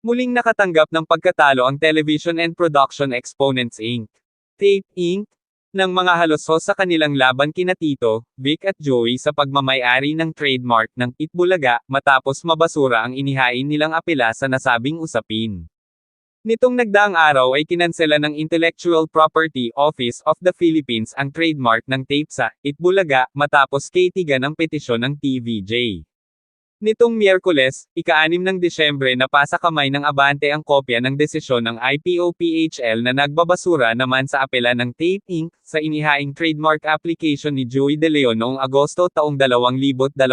Muling nakatanggap ng pagkatalo ang Television and Production Exponents Inc. Tape Inc. ng mga halosho sa kanilang laban kina Tito, Vic at Joey sa pagmamayari ng trademark ng Itbulaga matapos mabasura ang inihain nilang apela sa nasabing usapin. Nitong nagdaang araw ay kinansela ng Intellectual Property Office of the Philippines ang trademark ng tape sa Itbulaga matapos kitigan ang petisyon ng TVJ. Nitong Miyerkules, ika-6 ng Desyembre napasa kamay ng Abante ang kopya ng desisyon ng IPOPHL na nagbabasura naman sa apela ng Tape Inc. sa inihaing trademark application ni Joey De Leon noong Agosto taong 2023.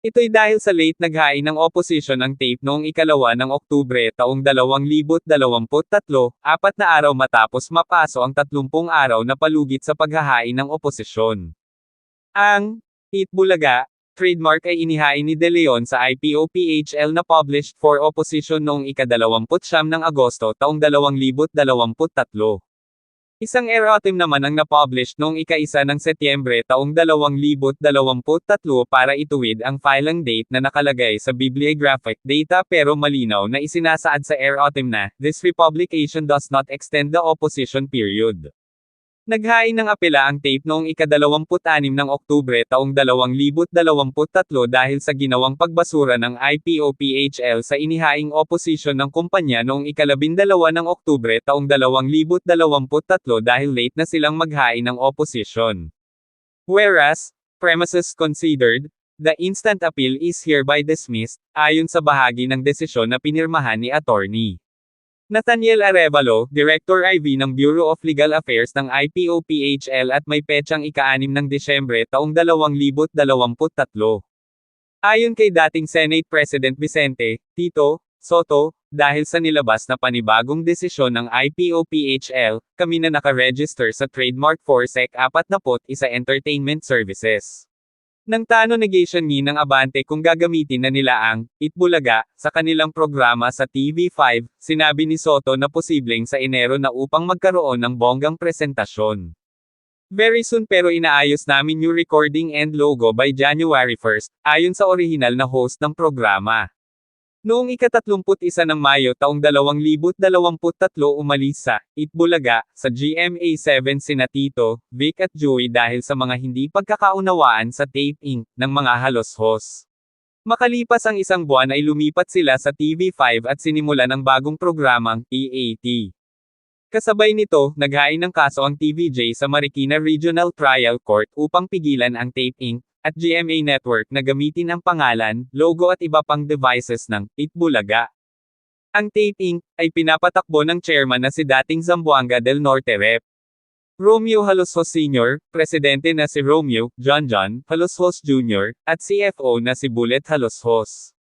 Ito'y dahil sa late naghain ng opposition ng tape noong ikalawa ng Oktubre taong 2023, apat na araw matapos mapaso ang 30 araw na palugit sa paghahain ng oposisyon. Ang Itbulaga trademark ay inihain ni De Leon sa IPOPHL na published for opposition noong ika-29 ng Agosto taong 2023. Isang erratum naman ang napublish noong ika-isa ng Setyembre taong 2023 para ituwid ang filing date na nakalagay sa bibliographic data pero malinaw na isinasaad sa erratum na, this republication does not extend the opposition period. Naghain ng apela ang tape noong ika-26 ng Oktubre taong 2023 dahil sa ginawang pagbasura ng IPOPHL sa inihaing opposition ng kumpanya noong ika-12 ng Oktubre taong 2023 dahil late na silang maghain ng opposition. Whereas, premises considered, the instant appeal is hereby dismissed, ayon sa bahagi ng desisyon na pinirmahan ni attorney. Nathaniel Arevalo, Director IV ng Bureau of Legal Affairs ng IPOPHL at may petsang ika-6 ng Desyembre taong 2023. Ayon kay dating Senate President Vicente, Tito, Soto, dahil sa nilabas na panibagong desisyon ng IPOPHL, kami na nakaregister sa trademark for SEC 41 Entertainment Services. Nang tano negation ni ng Abante kung gagamitin na nila ang Itbulaga sa kanilang programa sa TV5, sinabi ni Soto na posibleng sa Enero na upang magkaroon ng bonggang presentasyon. Very soon pero inaayos namin new recording and logo by January 1st, ayon sa orihinal na host ng programa. Noong ika-31 ng Mayo taong 2023 umalis sa Itbulaga sa GMA7 sina Tito, Vic at Joey dahil sa mga hindi pagkakaunawaan sa Tape Inc. ng mga halos-hos. Makalipas ang isang buwan ay lumipat sila sa TV5 at sinimulan ang bagong programang EAT. Kasabay nito, naghain ng kaso ang TVJ sa Marikina Regional Trial Court upang pigilan ang Tape Inc at GMA Network na gamitin ang pangalan, logo at iba pang devices ng Itbulaga. Ang Tape Inc. ay pinapatakbo ng chairman na si dating Zamboanga del Norte Rep. Romeo Haloshos Sr., presidente na si Romeo, John John, Haloshos Jr., at CFO na si Bullet Haloshos.